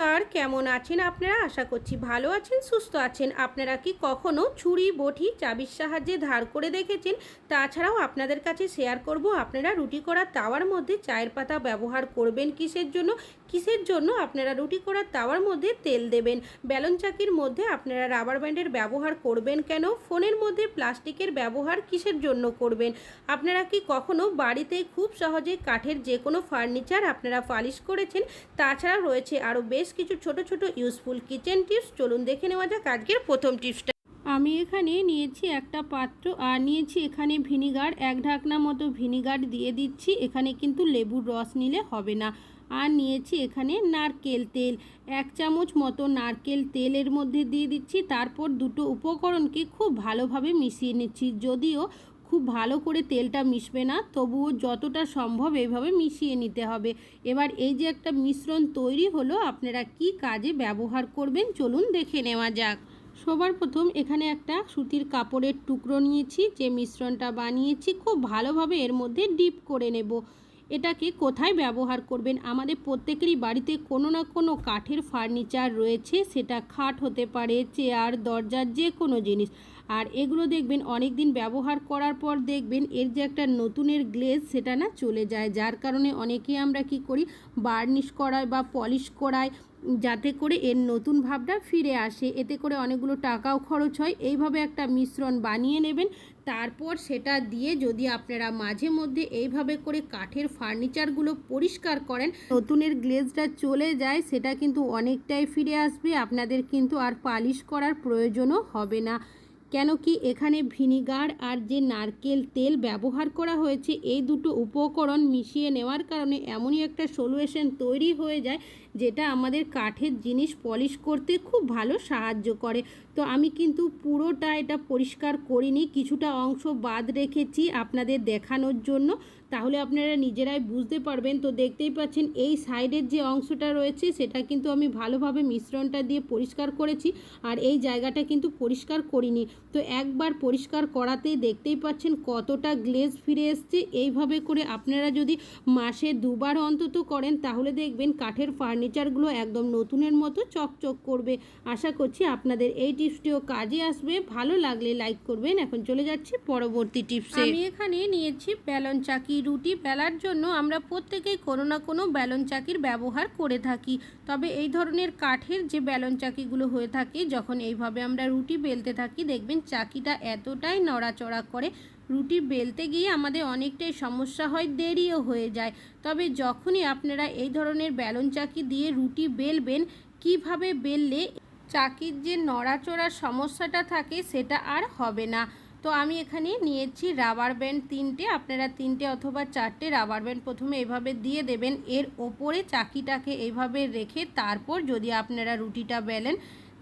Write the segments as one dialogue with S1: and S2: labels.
S1: আর কেমন আছেন আপনারা? আশা করছি ভালো আছেন, সুস্থ আছেন। আপনারা কি কখনো ছুরি, বটি, চাবির সাহায্যে ধার করে দেখেছেন? তাছাড়াও আপনাদের কাছে শেয়ার করব। আপনারা রুটি করার তাওয়ার মধ্যে চায়ের পাতা ব্যবহার করবেন কিসের জন্য? কিসের জন্য আপনারা রুটি করার তাওয়ার মধ্যে তেল দেবেন? ব্যালন চাকির মধ্যে আপনারা রাবার ব্যান্ডের ব্যবহার করবেন কেন? ফোনের মধ্যে প্লাস্টিকের ব্যবহার কিসের জন্য করবেন? আপনারা কি কখনো বাড়িতে খুব সহজে কাঠের যে কোনো ফার্নিচার আপনারা পালিশ করেছেন? তাছাড়া রয়েছে আরও বেশ কিছু ছোট ছোট ইউজফুল কিচেন টিপস। চলুন দেখে নেওয়া যাক আজকের প্রথম টিপসটা। আমি এখানে নিয়েছি একটা পাত্র আর নিয়েছি এখানে ভিনিগার। এক ঢাকনা মতো ভিনিগার দিয়ে দিচ্ছি। এখানে কিন্তু লেবুর রস নিলে হবে না। আর নিয়েছি এখানে নারকেল তেল। এক চামচ মতো নারকেল তেলের মধ্যে দিয়ে দিচ্ছি, তারপর দুটো উপকরণকে খুব ভালোভাবে মিশিয়ে নিচ্ছি। যদিও খুব ভালো করে তেলটা মিশবে না, তবুও যতটা সম্ভব এইভাবে মিশিয়ে নিতে হবে। এবার এই যে একটা মিশ্রণ তৈরি হলো, আপনারা কি কাজে ব্যবহার করবেন চলুন দেখে নেওয়া যাক। সবার প্রথম এখানে একটা সুতির কাপড়ের টুকরো নিয়েছি, যে মিশ্রণটা বানিয়েছি, খুব ভালোভাবে এর মধ্যে ডিপ করে নেব। এটাকে কোথায় ব্যবহার করবেন? আমাদের প্রত্যেকেরই বাড়িতে কোনো না কোনো কাঠের ফার্নিচার রয়েছে, সেটা খাট হতে পারে, চেয়ার দরজার যে কোনো জিনিস। আর এগুলো দেখবেন অনেক দিন ব্যবহার করার পর দেখবেন, এর যে একটা নতুনের গ্লেজ, সেটা না চলে যায়। যার কারণে অনেকেই আমরা কি করি, বার্নিশ করাই বা পলিশ করাই যাতে করে এর নতুন ভাবটা ফিরে আসে। এতে করে অনেকগুলো টাকাও খরচ হয়। এইভাবে একটা মিশ্রণ বানিয়ে নেবেন। তারপর সেটা দিয়ে যদি আপনারা মাঝে মধ্যে এইভাবে করে কাঠের ফার্নিচারগুলো পরিষ্কার করেন, নতুনের গ্লেজটা চলে যায়, সেটা কিন্তু অনেকটাই ফিরে আসবে। আপনাদের কিন্তু আর পালিশ করার প্রয়োজনও হবে না। কেন কি এখানে ভিনিগার আর যে নারকেল তেল ব্যবহার করা হয়েছে, এই দুটো উপকরণ মিশিয়ে নেওয়ার কারণে এমনই একটা সলিউশন তৈরি হয়ে যায়, যেটা আমাদের কাঠের জিনিস পলিশ করতে খুব ভালো সাহায্য করে। তো আমি কিন্তু পুরোটা এটা পরিষ্কার করিনি, কিছুটা অংশ বাদ রেখেছি আপনাদের দেখানোর জন্য। তাহলে আপনারা নিজেরাই বুঝতে পারবেন। তো দেখতেই পাচ্ছেন, এই সাইডের যে অংশটা রয়েছে, সেটা কিন্তু আমি ভালোভাবে মিশ্রণটা দিয়ে পরিষ্কার করেছি আর এই জায়গাটা কিন্তু পরিষ্কার করিনি। তো একবার পরিষ্কার করাতেই দেখতেই পাচ্ছেন কতটা গ্লেজ ফিরে এসছে। এইভাবে করে আপনারা যদি মাসে দুবার অন্তত করেন, তাহলে দেখবেন কাঠের ফার্নিচারগুলো একদম নতুনের মতো চকচক করবে। আশা করছি আপনাদের এই টিপসটিও কাজে আসবে। ভালো লাগলে লাইক করবেন। এখন চলে যাচ্ছি পরবর্তী টিপসে। আমি এখানে নিয়েছি ব্যালন চাকি রুটি বেলার জন্য আমরা প্রত্যেকেই কোনো না কোনো ব্যালন চাকির ব্যবহার করে থাকি। তবে এই ধরনের কাঠের যে ব্যালন চাকিগুলো হয়ে থাকে, যখন এইভাবে আমরা রুটি বেলতে থাকি, দেখবেন চাকিটা এতটাই নড়াচড়া করে। রুটি বেলতে গিয়ে আমাদের অনেকটাই সমস্যা হয়, দেরিও হয়ে যায়। তবে যখনই আপনারা এই ধরনের ব্যালন চাকি দিয়ে রুটি বেলবেন, কীভাবে বেললে চাকির যে নড়াচড়ার সমস্যাটা থাকে, সেটা আর হবে না। তো আমি এখানে নিয়েছি রাবার ব্যান্ড তিনটে, আপনারা তিনটে অথবা চারটে রাবার ব্যান্ড প্রথমে এভাবে দিয়ে দেবেন, এর ওপরে চাকিটাকে এইভাবে রেখে তারপর যদি আপনারা রুটিটা বেলেন,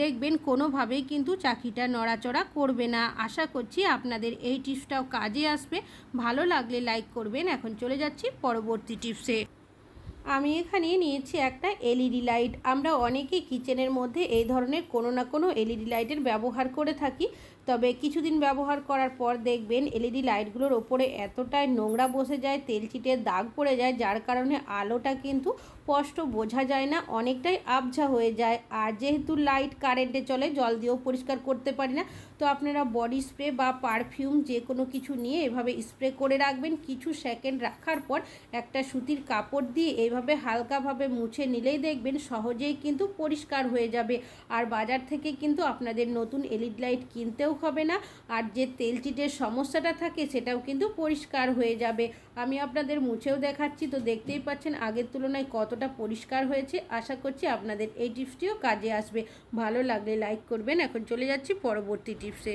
S1: দেখবেন কোনোভাবেই কিন্তু চাকিটা নড়াচড়া করবে না। আশা করছি আপনাদের এই টিপসটাও কাজে আসবে। ভালো লাগলে লাইক করবেন। এখন চলে যাচ্ছি পরবর্তী টিপসে আমি এখানে নিয়েছি একটা এলইডি লাইট। আমরা অনেকে কিচেনের মধ্যে এই ধরনের কোনো না কোনো এলইডি লাইটের ব্যবহার করে থাকি। তবে কিছুদিন ব্যবহার করার পর দেখবেন এলইডি লাইটগুলোর ওপরে এতটাই নোংরা বসে যায় তেল চিটে দাগ পড়ে যায়, যার কারণে আলোটা কিন্তু স্পষ্ট বোঝা যায় না, অনেকটাই আবঝা হয়ে যায়। আর যেহেতু লাইট কারেন্টে চলে, জল দিয়েও পরিষ্কার করতে পারি না, তো আপনারা বডি স্প্রে বা পারফিউম যে কোনো কিছু নিয়ে এভাবে স্প্রে করে রাখবেন। কিছু সেকেন্ড রাখার পর একটা সুতির কাপড় দিয়ে এইভাবে হালকাভাবে মুছে নিলেই দেখবেন সহজেই কিন্তু পরিষ্কার হয়ে যাবে। আর বাজার থেকে কিন্তু আপনাদের নতুন এলইডি লাইট কিনতেও হবে না, আর যে তেল চিটের সমস্যাটা থাকে সেটাও কিন্তু পরিষ্কার হয়ে যাবে। আমি আপনাদের মুছেও দেখাচ্ছি। তো দেখতেই পাচ্ছেন, আগের তুলনায় কতটা পরিষ্কার হয়েছে। আশা করছি আপনাদের এই টিপসটিও কাজে আসবে। ভালো লাগলে লাইক করবেন। এখন চলে যাচ্ছি পরবর্তী টিপসে।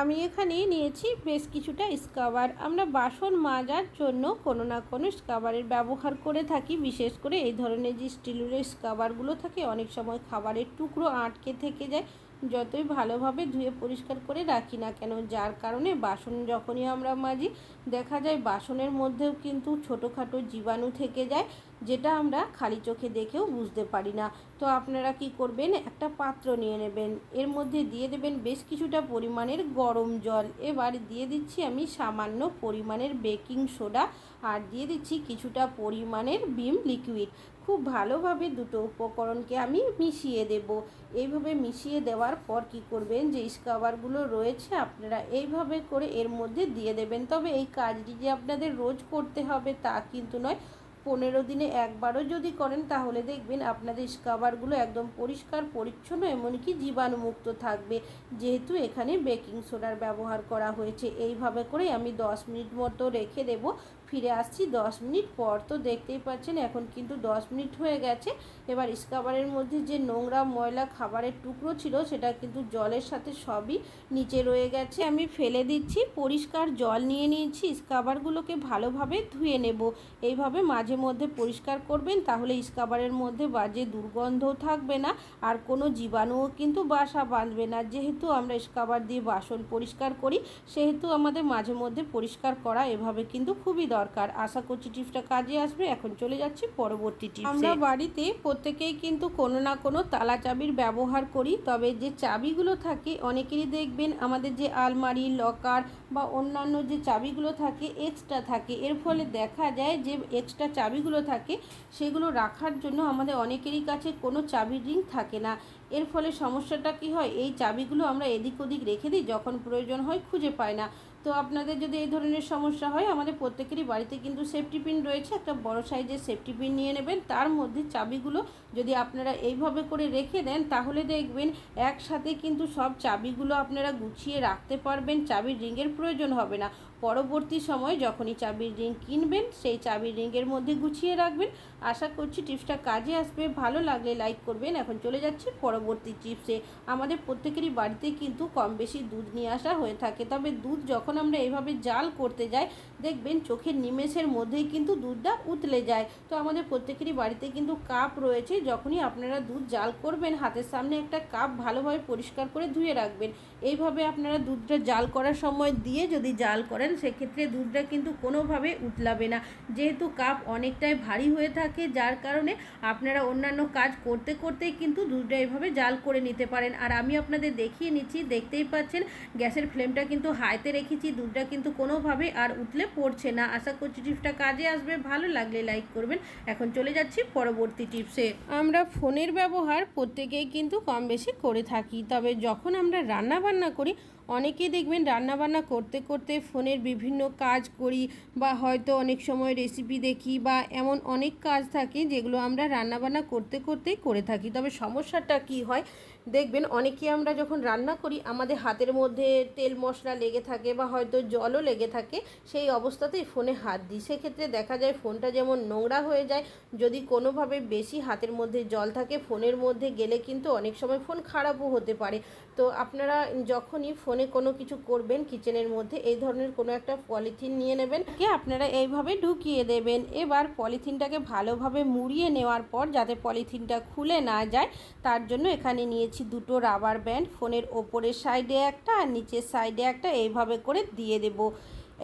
S1: আমি এখানে নিয়েছি বেশ কিছুটা স্কাবার আমরা বাসন মাজার জন্য কোনো না কোনো স্কাবারের ব্যবহার করে থাকি। বিশেষ করে এই ধরনের যে স্টিলের স্কাবারগুলো থাকে, অনেক সময় খাবারের টুকরো আটকে থেকে যায়। যতই ভালোভাবে ধুয়ে পরিষ্কার করে রাখি না কেন, যার কারণে বাসন যখনই আমরা মাজি, দেখা যায় বাসনের মধ্যেও কিন্তু ছোটোখাটো জীবাণু থেকে যায়। যেটা আমরা খালি চোখে দেখেও বুঝতে পারি না। তো আপনারা কি করবেন? একটা পাত্র নিয়ে নেবেন। এর মধ্যে দিয়ে দেবেন বেশ কিছুটা পরিমাণের গরম জল। এবার দিয়ে দিচ্ছি আমি সামান্য পরিমাণের বেকিং সোডা আর দিয়ে দিচ্ছি কিছুটা পরিমাণের বিম লিকুইড। খুব ভালোভাবে দুটো উপকরণকে আমি মিশিয়ে দেব। এইভাবে মিশিয়ে দেওয়ার পর কি করবেন? যে স্কাবারগুলো রয়েছে, আপনারা এইভাবে করে এর মধ্যে দিয়ে দেবেন। তবে এই কাজটি যে আপনাদের রোজ করতে হবে তা কিন্তু নয় পনেরো দিনে একবারও যদি করেন, তাহলে দেখবেন আপনাদের স্কাবারগুলো একদম পরিষ্কার, পরিচ্ছন্ন, এমনকি জীবাণুমুক্ত থাকবে। যেহেতু এখানে বেকিং সোডার ব্যবহার করা হয়েছে। এইভাবে করে আমি দশ মিনিট মতো রেখে দেব। ফিরে আসছি দশ মিনিট পর। তো দেখতেই পাচ্ছেন, এখন কিন্তু দশ মিনিট হয়ে গেছে। এবার স্কাবারের মধ্যে যে নোংরা ময়লা খাবারের টুকরো ছিল, সেটা কিন্তু জলের সাথে সবই নিচে রয়ে গেছে। আমি ফেলে দিচ্ছি, পরিষ্কার জল নিয়ে নিয়েছি স্কাবারগুলোকে ভালোভাবে ধুয়ে নেব। এইভাবে মাঝে মধ্যে পরিষ্কার করবেন, তাহলে স্কাবারের মধ্যে বাজে দুর্গন্ধও থাকবে না, আর কোনো জীবাণুও কিন্তু বাসা বাঁধবে না। যেহেতু আমরা স্কাবার দিয়ে বাসন পরিষ্কার করি, সেহেতু আমাদের মাঝে মধ্যে পরিষ্কার করা এভাবে কিন্তু খুবই দরকার। আশা করছি টিপসটা কাজে আসবে। এখন চলে যাচ্ছি পরবর্তী টিপস। আমরা বাড়িতে প্রত্যেকেই কিন্তু কোনো না কোনো তালা চাবির ব্যবহার করি, তবে যে চাবিগুলো থাকে অনেকেরই দেখবেন আমাদের যে আলমারি, লকার বা অন্যান্য যে চাবিগুলো থাকে এক্সট্রা থাকে। এর ফলে দেখা যায় যে এক্সট্রা চাবিগুলো থাকে, সেগুলো রাখার জন্য আমাদের অনেকেরই কাছে কোনো চাবির রিং থাকে না। এর ফলে সমস্যাটা কি হয়? এই চাবিগুলো আমরা এদিক ওদিক রেখে দিই, যখন প্রয়োজন হয় খুঁজে পাই না। তো আপনাদের যদি এই ধরনের সমস্যা হয়, আমাদের প্রত্যেকেরই বাড়িতে কিন্তু সেফটি পিন রয়েছে। একটা বড় সাইজের সেফটি পিন নিয়ে নেবেন। তার মধ্যে চাবিগুলো যদি আপনারা এইভাবে করে রেখে দেন, তাহলে দেখবেন একসাথে কিন্তু সব চাবিগুলো আপনারা গুছিয়ে রাখতে পারবেন। চাবির রিংয়ের প্রয়োজন হবে না। পরবর্তী সময় যখনই চাবির রিং কিনবেন, সেই চাবির রিংয়ের মধ্যে গুছিয়ে রাখবেন। আশা করছি টিপসটা কাজে আসবে। ভালো লাগলে লাইক করবেন। এখন চলে যাচ্ছি পরবর্তী টিপসে। আমাদের প্রত্যেকেরই বাড়িতে কিন্তু কম বেশি দুধ নিয়ে আসা হয়ে থাকে। তবে দুধ যখন আমরা এইভাবে জাল করতে যাই, দেখবেন চোখের নিমেষের মধ্যেই কিন্তু দুধটা উতলে যায়। তো আমাদের প্রত্যেকেরই বাড়িতে কিন্তু কাপ রয়েছে, যখনই আপনারা দুধ জাল করবেন, হাতের সামনে একটা কাপ ভালোভাবে পরিষ্কার করে ধুয়ে রাখবেন। এইভাবে আপনারা দুধটা জাল করার সময় দিয়ে যদি জাল করেন, সেক্ষেত্রে দুধটা কিন্তু কোনোভাবে উতলাবে না। যেহেতু কাপ অনেকটাই ভারী হয়ে থাকে, যার কারণে আপনারা অন্যান্য কাজ করতে করতেই কিন্তু দুধটা এইভাবে জাল করে নিতে পারেন। আর আমি আপনাদের দেখিয়ে নিচ্ছি, দেখতেই পাচ্ছেন, গ্যাসের ফ্লেমটা কিন্তু হাইতে রেখেছি। দুধটা কিন্তু কোনোভাবে আর উতলে পড়ছে না। আশা করছি টিপসটা কাজে আসবে। ভালো লাগলে লাইক করবেন। এখন চলে যাচ্ছি পরবর্তী টিপসে। আমরা ফোনের ব্যবহার প্রত্যেকেই কিন্তু কম বেশি করে থাকি। তবে যখন আমরা রান্না বান্না করি অনেকেই দেখবেন রান্নাবান্না করতে করতে ফোনের বিভিন্ন কাজ করি বা হয়তো অনেক সময় রেসিপি দেখি বা এমন অনেক কাজ থাকে যেগুলো আমরা রান্নাবান্না করতে করতেই করে থাকি। তবে সমস্যাটা কি হয়? দেখবেন অনেকে আমরা যখন রান্না করি, আমাদের হাতের মধ্যে তেল মশলা লেগে থাকে বা হয়তো জলও লেগে থাকে, সেই অবস্থাতেই ফোনে হাত দিই। সেক্ষেত্রে দেখা যায় ফোনটা যেমন নোংরা হয়ে যায়, যদি কোনোভাবে বেশি হাতের মধ্যে জল থাকে, ফোনের মধ্যে গেলে কিন্তু অনেক সময় ফোন খারাপও হতে পারে। তো আপনারা যখনই ফোনে কোনো কিছু করবেন কিচেনের মধ্যে, এই ধরনের কোনো একটা পলিথিন নিয়ে নেবেন। কে আপনারা এইভাবে ঢুকিয়ে দেবেন। এবার পলিথিনটাকে ভালোভাবে মুড়িয়ে নেওয়ার পর যাতে পলিথিনটা খুলে না যায়, তার জন্য এখানে নিয়েছি দুটো রাবার ব্যান্ড। ফোনের ওপরের সাইডে একটা আর নিচের সাইডে একটা। এইভাবে করে দিয়ে দেবো।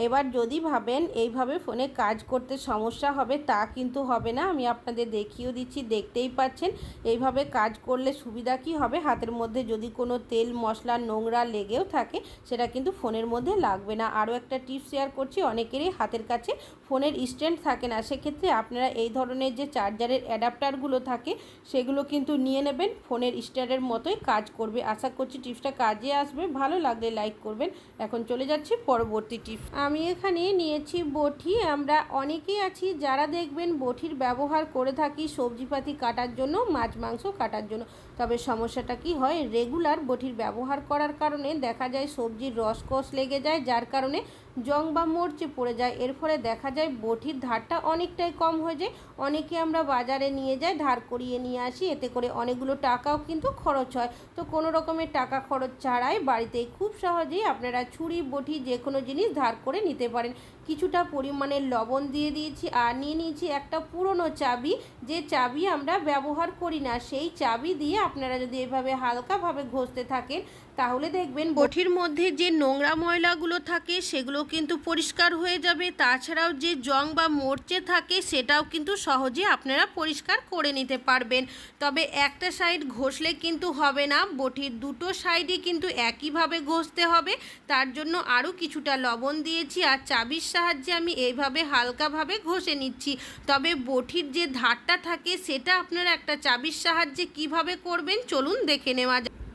S1: এবার যদি ভাবেন এইভাবে ফোনে কাজ করতে সমস্যা হবে, তা কিন্তু হবে না। আমি আপনাদের দেখিয়েও দিচ্ছি, দেখতেই পাচ্ছেন। এইভাবে কাজ করলে সুবিধা কি হবে? হাতের মধ্যে যদি কোনো তেল, মশলা, নোংরা লেগেও থাকে, সেটা কিন্তু ফোনের মধ্যে লাগবে না। আরও একটা টিপস শেয়ার করছি, অনেকেরই হাতের কাছে ফোনের স্ট্যান্ড থাকে না। সেক্ষেত্রে আপনারা এই ধরনের যে চার্জারের অ্যাডাপ্টারগুলো থাকে, সেগুলো কিন্তু নিয়ে নেবেন। ফোনের স্ট্যান্ডের মতোই কাজ করবে। আশা করছি টিপসটা কাজে আসবে। ভালো লাগলে লাইক করবেন। এখন চলে যাচ্ছি পরবর্তী টিপস। আমি এখানে নিয়েছি বটি। আমরা অনেকেই আছি যারা দেখবেন বটির ব্যবহার করে থাকি সবজিপাতি কাটার জন্য, মাছ, মাংস কাটার জন্য। তবে সমস্যাটা কি হয়? রেগুলার বটির ব্যবহার করার কারণে দেখা যায় সবজির রসকস লেগে যায়, যার কারণে জং বা মরচে পড়ে যায়। এর ফলে দেখা যায় বটির ধারটা অনেকটাই কম হয়ে যায়। অনেকে আমরা বাজারে নিয়ে যাই, ধার করিয়ে নিয়ে আসি। এতে করে অনেকগুলো টাকাও কিন্তু খরচ হয়। তো কোনো রকমের টাকা খরচ ছাড়াই বাড়িতে খুব সহজেই আপনারা ছুরি, বটি যে কোনো জিনিস ধার করে নিতে পারেন। কিছুটা পরিমাণের লবণ দিয়ে দিয়েছি আর নিয়ে নিয়েছি একটা পুরনো চাবি। যে চাবি আমরা ব্যবহার করি না, সেই চাবি দিয়ে আপনারা যদি এভাবে হালকাভাবে ঘষতে থাকেন তাহলে দেখবেন বটির মধ্যে যে নোংরা ময়লাগুলো থাকে সেগুলো কিন্তু পরিষ্কার হয়ে যাবে। তাছাড়াও যে জং বা মরচে থাকে, সেটাও কিন্তু সহজে আপনারা পরিষ্কার করে নিতে পারবেন। তবে একটা সাইড ঘষলে কিন্তু হবে না, বটির দুটো সাইডই কিন্তু একইভাবে ঘষতে হবে। তার জন্য আরও কিছুটা লবণ দিয়েছি আর চাবির সাহায্যে আমি এইভাবে হালকাভাবে ঘষে নিচ্ছি। তবে বটির যে ধারটা থাকে, সেটা আপনারা একটা চাবির সাহায্যে কীভাবে করবেন, চলুন দেখে নেওয়া যাক।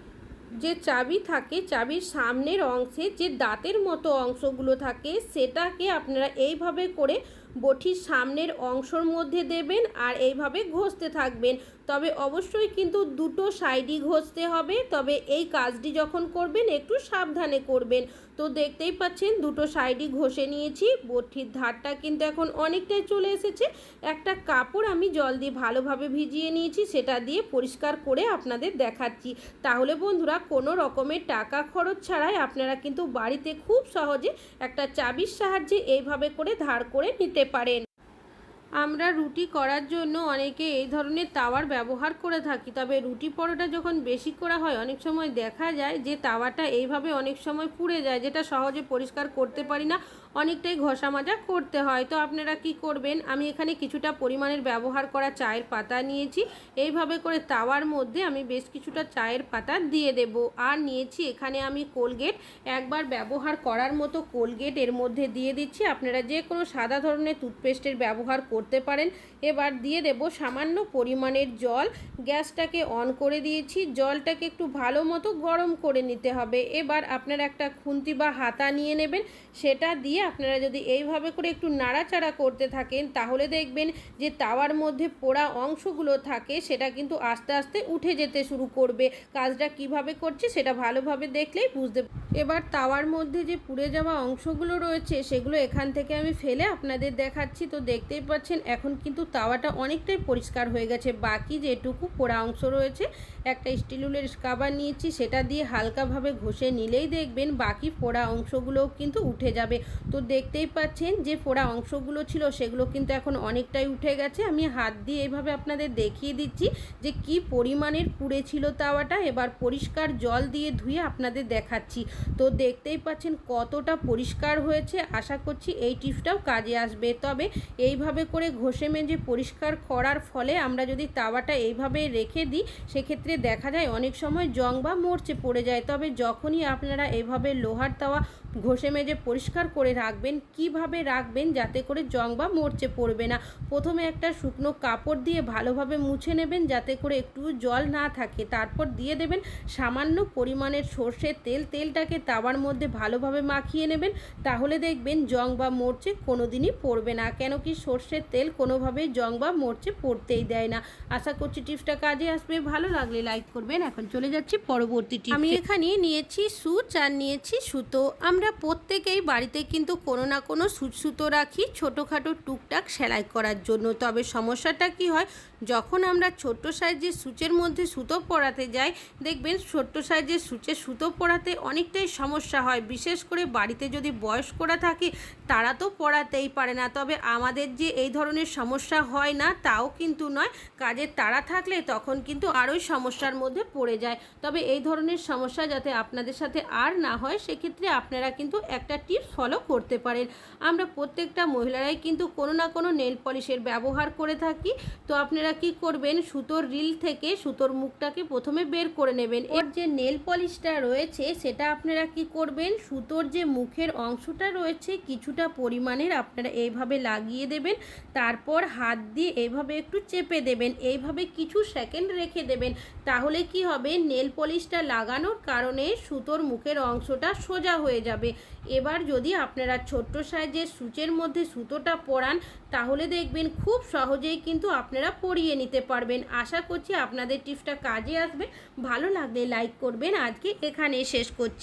S1: যে চাবি থাকে, চাবির সামনের অংশে যে দাঁতের মতো অংশগুলো থাকে, সেটাকে আপনারা এইভাবে করে বটির সামনের অংশর মধ্যে দেবেন আর এইভাবে ঘষতে থাকবেন। তবে অবশ্যই কিন্তু দুটো সাইডই ঘষতে হবে। তবে এই কাজটি যখন করবেন, একটু সাবধানে করবেন। তো দেখতেই পাচ্ছেন, দুটো সাইডই ঘষে নিয়েছি। বটির ধারটা কিন্তু এখন অনেকটাই চলে এসেছে। একটা কাপড় আমি জল দিয়ে ভালোভাবে ভিজিয়ে নিয়েছি, সেটা দিয়ে পরিষ্কার করে আপনাদের দেখাচ্ছি। তাহলে বন্ধুরা, কোনো রকমের টাকা খরচ ছাড়াই আপনারা কিন্তু বাড়িতে খুব সহজে একটা চাবির সাহায্যে এইভাবে করে ধার করে নিতে পারেন। আমরা রুটি করার জন্য অনেকে এই ধরনের তাওয়ার ব্যবহার করে থাকি, তবে রুটি পরোটা যখন বেশি করা হয়, অনেক সময় দেখা যায় যে তাওয়াটা এইভাবে অনেক সময় পুড়ে যায়, যেটা সহজে পরিষ্কার করতে পারি না। অনেকটাই ঘষা মাজা করতে হয়। তো আপনারা কি করবেন? আমি এখানে কিছুটা পরিমাণের ব্যবহার করা চায়ের পাতা নিয়েছি। এইভাবে করে তাওয়ার মধ্যে আমি বেশ কিছুটা চায়ের পাতা দিয়ে দেব। আর নিয়েছি এখানে আমি কোলগেট। একবার ব্যবহার করার মতো কোলগেট এর মধ্যে দিয়ে দিচ্ছি। আপনারা যে কোনো সাদা ধরনের টুথপেস্টের ব্যবহার করতে পারেন। এবার দিয়ে দেব সামান্য পরিমাণের জল। গ্যাসটাকে অন করে দিয়েছি। জলটাকে একটু ভালো মতো গরম করে নিতে হবে। এবার আপনারা একটা খুন্তি বা হাতা নিয়ে নেবেন। সেটা দিয়ে আপনারা যদি এইভাবে করে একটু নাড়াচাড়া করতে থাকেন, তাহলে দেখবেন যে তাওয়ার মধ্যে পোড়া অংশগুলো থাকে, সেটা কিন্তু আস্তে আস্তে উঠে যেতে শুরু করবে। কাজটা কীভাবে করছে সেটা ভালোভাবে দেখলেই বুঝতে এবার তাওয়ার মধ্যে যে পুড়ে যাওয়া অংশগুলো রয়েছে, সেগুলো এখান থেকে আমি ফেলে আপনাদের দেখাচ্ছি। তো দেখতেই পাচ্ছেন, এখন কিন্তু তাওয়াটা অনেকটাই পরিষ্কার হয়ে গেছে। বাকি যেটুকু পোড়া অংশ রয়েছে, একটা স্টিলুলের স্কাবার নিয়েছি, সেটা দিয়ে হালকাভাবে ঘষে নিলেই দেখবেন বাকি পোড়া অংশগুলোও কিন্তু উঠে যাবে। তো দেখতেই পাচ্ছেন যে পোড়া অংশগুলো ছিল সেগুলো কিন্তু এখন অনেকটাই উঠে গেছে। আমি হাত দিয়ে এইভাবে আপনাদের দেখিয়ে দিচ্ছি যে কি পরিমাণের পুড়ে ছিল তাওয়াটা। এবার পরিষ্কার জল দিয়ে ধুয়ে আপনাদের দেখাচ্ছি। তো দেখতেই পাচ্ছেন কতটা পরিষ্কার হয়েছে। আশা করছি এই টিপসটাও কাজে আসবে। তবে এইভাবে করে ঘষে মেজে পরিষ্কার করার ফলে আমরা যদি তাওয়াটা এইভাবে রেখে দিই, সেক্ষেত্রে দেখা যায় অনেক সময় জং বা মরচে পড়ে যায়। তবে যখনই আপনারা এইভাবে লোহার তাওয়া ঘষে মেজে পরিষ্কার করে রাখবেন, কীভাবে রাখবেন যাতে করে জং বা মরচে পড়বে না। প্রথমে একটা শুকনো কাপড় দিয়ে ভালোভাবে মুছে নেবেন, যাতে করে একটু জল না থাকে। তারপর দিয়ে দেবেন সামান্য পরিমাণের সর্ষের তেল। তেলটাকে তাওয়ার মধ্যে ভালোভাবে মাখিয়ে নেবেন। তাহলে দেখবেন জং বা মরচে কোনো দিনই পড়বে না। কেন কি সর্ষের তেল কোনোভাবেই জং বা মরচে পড়তেই দেয় না। আশা করছি টিপসটা কাজে আসবে। ভালো লাগলে লাইক করবেন। এখন চলে যাচ্ছি পরবর্তী আমি এখানে নিয়েছি সুচ আর নিয়েছি সুতো। আমরা প্রত্যেকেই বাড়িতে কিন্তু কোনো না কোনো সুচ সুতো রাখি, ছোটোখাটো টুকটাক সেলাই করার জন্য। তবে সমস্যাটা কি হয়, যখন আমরা ছোট্ট সাইজের সুচের মধ্যে সুতো পরাতে যাই, দেখবেন ছোট্ট সাইজের সুচের সুতো পরাতে অনেকটাই সমস্যা হয়। বিশেষ করে বাড়িতে যদি বয়স্করা থাকে, তারা তো পড়াতেই পারে না। তবে আমাদের যে এই ধরনের সমস্যা হয় না, তাও কিন্তু নয়। কাজের তাড়া থাকলে তখন কিন্তু আরোই সমস্যার মধ্যে পড়ে যায়। তবে এই ধরনের সমস্যা যাতে আপনাদের সাথে আর না হয়, সেক্ষেত্রে আপনারা কিন্তু একটা টিপস ফলো করতে পারেন। আমরা প্রত্যেকটা মহিলারাই কিন্তু কোনো না কোনো নেল পলিশের ব্যবহার করে থাকি। তো আপনারা কি করবেন? সুতোর রিল থেকে সুতোর মুখটাকে প্রথমে বের করে নেবেন। এর যে নেল পলিশটা রয়েছে, সেটা আপনারা কি করবেন? সুতোর যে মুখের অংশটা রয়েছে, কিছুটা পরিমাণের আপনারা এইভাবে লাগিয়ে দেবেন। তারপর হাত দিয়ে এইভাবে একটু চেপে দেবেন। এইভাবে কিছু সেকেন্ড রেখে দেবেন। তাহলে কি হবে? নেল পলিশটা লাগানোর কারণে সুতোর মুখের অংশটা সোজা হয়ে যাবে। এবার যদি আপনারা ছোট্ট সাইজের সূচের মধ্যে সুতোটা পরান, তাহলে দেখবেন খুব সহজেই কিন্তু আপনারা পরিয়ে নিতে পারবেন। আশা করছি আপনাদের টিপসটা কাজে আসবে। ভালো লাগলে লাইক করবেন। আজকে এখানে শেষ করছি।